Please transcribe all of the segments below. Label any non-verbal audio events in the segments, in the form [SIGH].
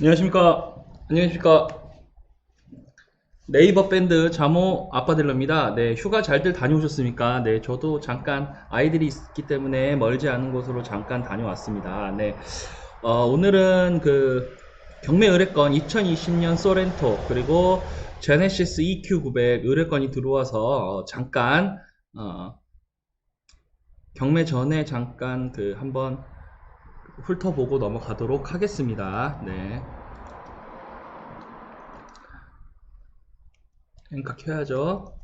안녕하십니까. 안녕하십니까. 네이버 밴드 자모 아빠들러입니다. 네, 휴가 잘들 다녀오셨습니까? 네, 저도 잠깐 아이들이 있기 때문에 멀지 않은 곳으로 잠깐 다녀왔습니다. 네, 어, 오늘은 그 경매 의뢰건 2020년 소렌토 그리고 제네시스 EQ900 의뢰건이 들어와서 어, 잠깐 어, 경매 전에 잠깐 그 한번 훑어보고 넘어가도록 하겠습니다. 네. 앵커 켜야죠.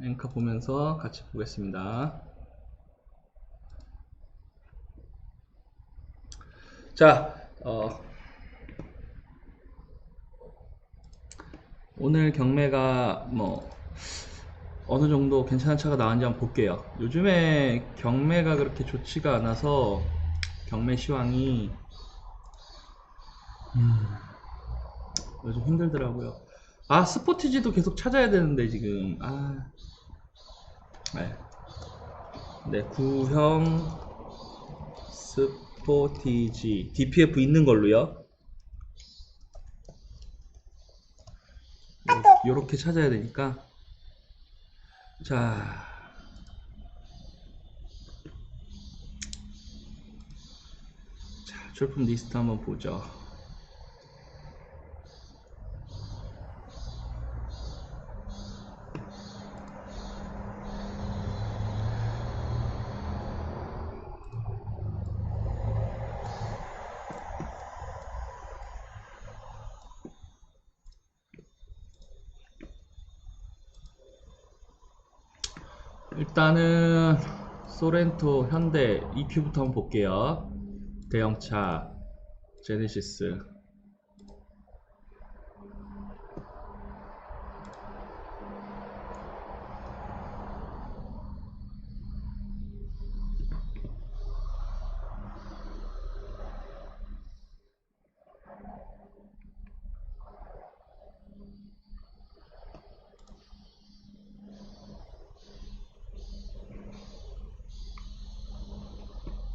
앵커 보면서 같이 보겠습니다. 자, 어, 오늘 경매가 뭐 어느 정도 괜찮은 차가 나왔는지 한번 볼게요. 요즘에 경매가 그렇게 좋지가 않아서 경매 시황이 음, 요즘 힘들더라고요. 아 스포티지도 계속 찾아야 되는데 지금 아 네, 네 구형 스포티지 DPF 있는 걸로요. 요렇게 찾아야 되니까 자, 자, 출품 리스트 한번 보죠. 일단은 소렌토, 현대, EQ부터 한번 볼게요. 대형차, 제네시스.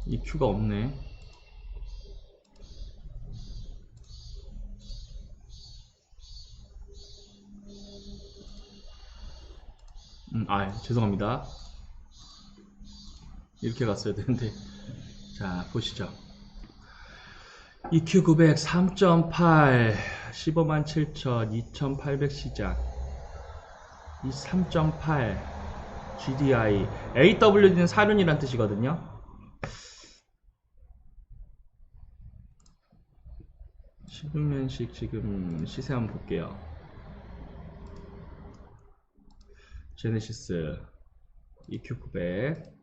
EQ가 없네. 음, 아, 죄송합니다. 이렇게 갔어야 되는데. [LAUGHS] 자, 보시죠. EQ900 3.8 15만 7천 2800 시작 이 3.8 GDI AWD는 사륜이란 뜻이거든요 16년식 지금 시세 한번 볼게요. 제네시스 EQ900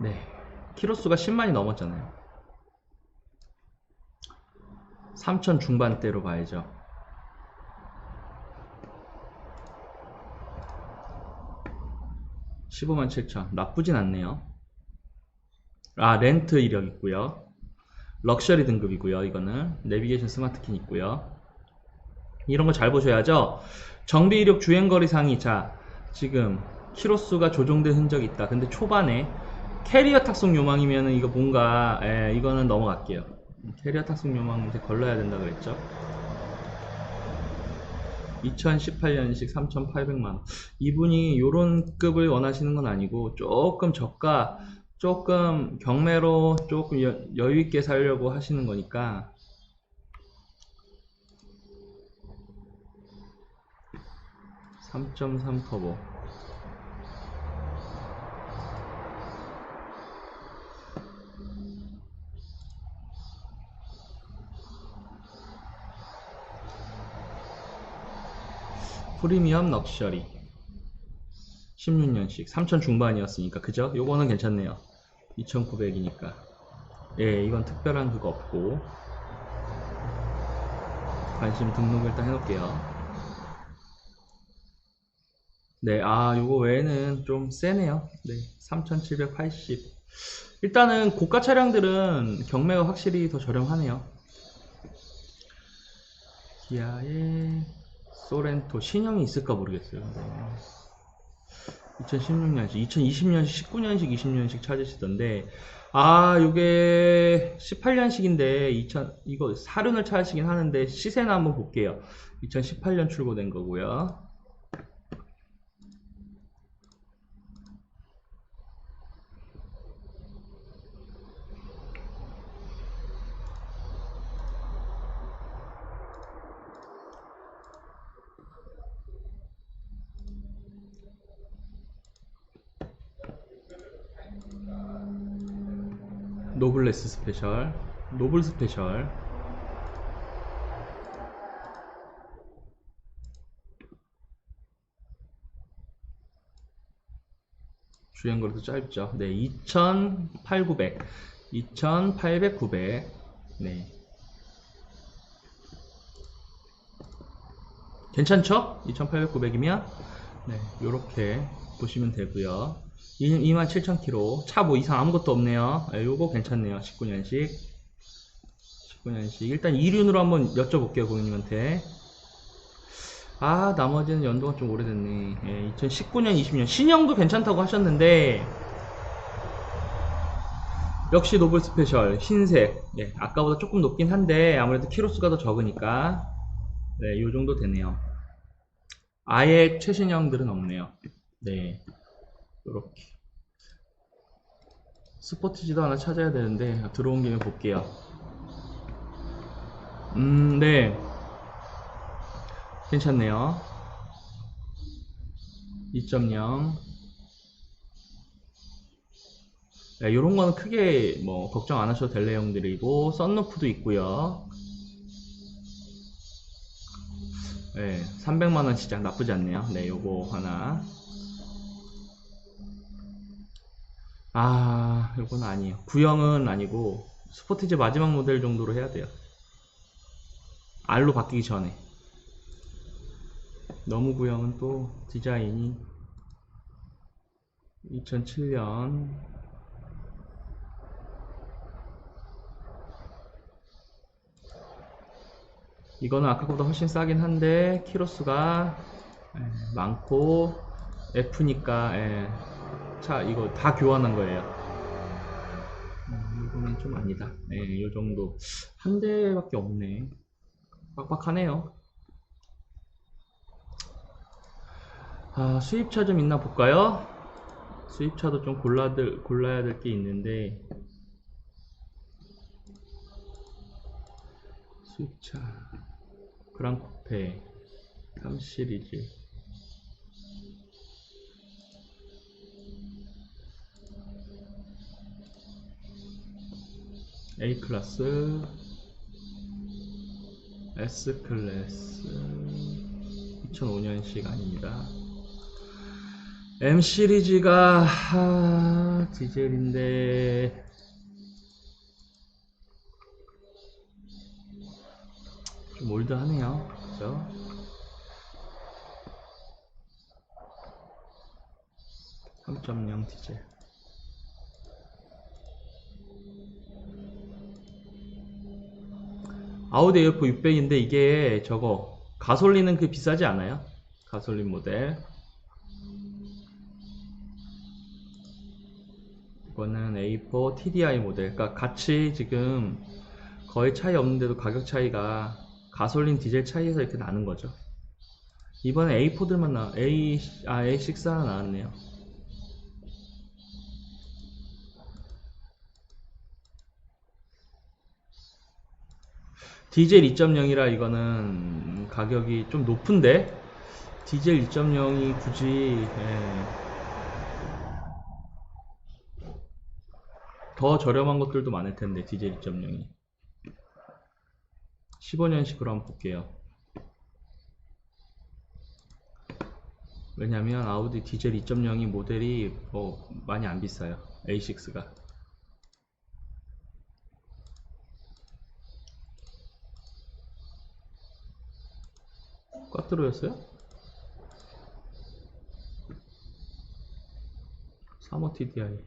네, 키로수가 10만이 넘었잖아요. 3천 중반대로 봐야죠. 15만 7천. 나쁘진 않네요. 아 렌트 이력 있고요. 럭셔리 등급이고요 이거는. 내비게이션 스마트킨 있고요. 이런 거 잘 보셔야죠. 정비 이력 주행거리 상위. 자 지금 키로수가 조정된 흔적이 있다. 근데 초반에 캐리어 탁송 요망이면은 이거 뭔가 에, 이거는 넘어갈게요. 캐리어 탁송 요망 이제 걸러야 된다 그랬죠 2018년식 3,800만원. 이분이 요런 급을 원하시는 건 아니고 조금 저가, 조금 경매로 조금 여, 여유있게 살려고 하시는 거니까 3.3 터보. 프리미엄 럭셔리 16년식 3000 중반이었으니까 그죠? 요거는 괜찮네요 2900이니까 예 이건 특별한 그거 없고 관심 등록을 일단 해놓을게요 네, 아, 요거 외에는 좀 세네요. 네, 3780. 일단은 고가 차량들은 경매가 확실히 더 저렴하네요. 기아의 소렌토 신형이 있을까 모르겠어요. 2016년식, 2020년식, 19년식, 20년식 찾으시던데 아 요게 18년식인데 2000 이거 사륜을 찾으시긴 하는데 시세나 한번 볼게요. 2018년 출고된 거고요. 노블레스 스페셜, 노블 스페셜. 주행 거리도 짧죠. 네, 2,800, 2,800, 900. 네. 괜찮죠? 2,800, 900이면? 네, 요렇게 보시면 되고요 27,000km. 차 뭐 이상 아무것도 없네요. 네, 요거 괜찮네요. 19년식. 19년식. 일단 2륜으로 한번 여쭤볼게요, 고객님한테. 아, 나머지는 연도가 좀 오래됐네. 예, 2019년, 20년. 신형도 괜찮다고 하셨는데, 역시 노블 스페셜, 흰색. 예, 아까보다 조금 높긴 한데, 아무래도 키로수가 더 적으니까, 네, 요 정도 되네요. 아예 최신형들은 없네요. 네. 요렇게. 스포티지도 하나 찾아야 되는데, 들어온 김에 볼게요. 음, 네. 괜찮네요. 2.0. 네, 요런 거는 크게 뭐 걱정 안 하셔도 될 내용들이고, 썬루프도 있고요. 네, 300만원 시장 나쁘지 않네요. 네, 요거 하나. 아, 요건 아니에요. 구형은 아니고, 스포티지 마지막 모델 정도로 해야 돼요. R로 바뀌기 전에. 너무 구형은 또 디자인이 2007년 이거는 아까보다 훨씬 싸긴 한데 키로수가 예, 많고 F니까 예, 차 이거 다 교환한 거예요. 음, 이거는 좀 아니다. 예, 이 정도. 한 대밖에 없네. 빡빡하네요. 아, 수입차 좀 있나 볼까요? 수입차도 좀 골라 골라야 될 게 있는데. 수입차. 그랑코페. 3 시리즈 A 클래스 S 클래스 2005년식 아닙니다. M 시리즈가 하, 디젤인데 좀 올드하네요. 그죠? (3.0) 디젤 아우디 에어포 600인데 이게 저거 가솔린은 그 비싸지 않아요? 가솔린 모델. 이거는 A4 TDI 모델. 그러니까 같이 지금 거의 차이 없는데도 가격 차이가 가솔린 디젤 차이에서 이렇게 나는 거죠. 이번에 A4들만 나 A, 아, A6 하나 나왔네요 디젤 2.0이라 이거는 가격이 좀 높은데 디젤 2.0이 굳이 예. 더 저렴한 것들도 많을 텐데 디젤 2.0이. 15년식으로 한번 볼게요. 왜냐면 아우디 디젤 2.0이 모델이 뭐 많이 안 비싸요. A6가 꽈트로였어요? 35 TDI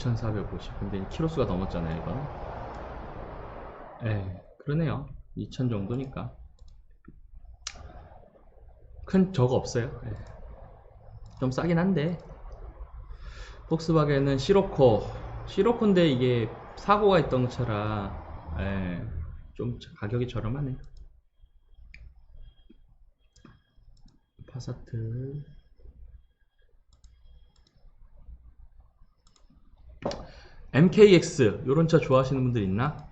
2450. 근데 키로수가 넘었잖아요, 이건. 예, 그러네요. 2000 정도니까. 큰 저거 없어요. 예. 좀 싸긴 한데. 폭스바겐은 시로코. 시로코인데 이게 사고가 있던 차라, 예, 좀 가격이 저렴하네. 파사트. MKX 요런 차 좋아하시는 분들 있나?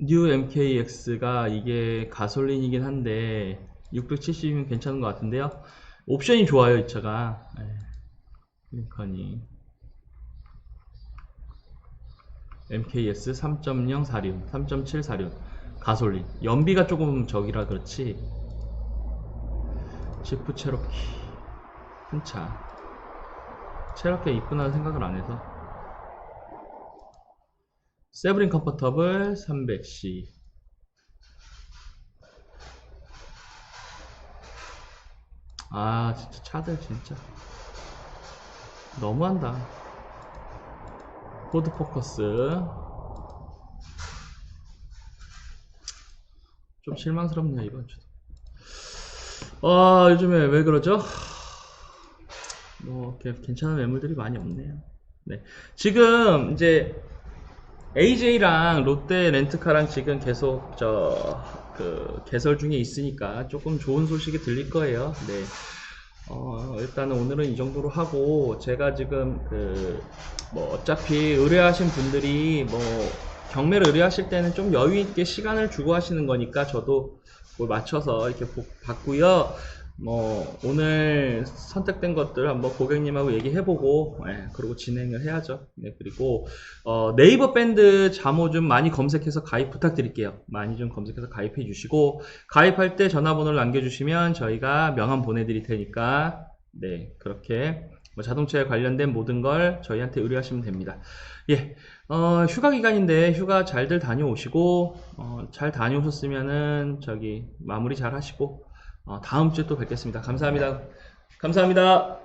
뉴 MKX가 이게 가솔린이긴 한데 670이면 괜찮은 것 같은데요. 옵션이 좋아요 이 차가. 예. 링컨이 MKS 3.0 사륜, 3.7 사륜 가솔린. 연비가 조금 적이라 그렇지. 지프 체로키 큰 차. 체로키 이쁘다는 생각을 안 해서. 세브린 컴포터블 300C 아 진짜 차들 진짜. 너무한다. 포드 포커스. 좀 실망스럽네요 이번 주도. 아 요즘에 왜 그러죠? 뭐 괜찮은 매물들이 많이 없네요. 네. 지금 이제 AJ랑 롯데 렌트카랑 지금 계속 저 그 개설 중에 있으니까 조금 좋은 소식이 들릴 거예요. 네. 어, 일단은 오늘은 이 정도로 하고 제가 지금 그 뭐 어차피 의뢰하신 분들이 뭐 경매를 의뢰하실 때는 좀 여유 있게 시간을 주고 하시는 거니까 저도 그걸 맞춰서 이렇게 보- 봤고요. 뭐 오늘 선택된 것들 한번 고객님하고 얘기해보고 예, 그리고 진행을 해야죠. 네, 그리고 어, 네이버 밴드 자모 좀 많이 검색해서 가입 부탁드릴게요. 많이 좀 검색해서 가입해 주시고 가입할 때 전화번호를 남겨주시면 저희가 명함 보내드릴 테니까 네 그렇게 뭐 자동차에 관련된 모든 걸 저희한테 의뢰하시면 됩니다. 예, 어, 휴가 기간인데 휴가 잘들 다녀오시고 어, 잘 다녀오셨으면은 저기 마무리 잘 하시고 어, 다음 주에 또 뵙겠습니다. 감사합니다. 감사합니다.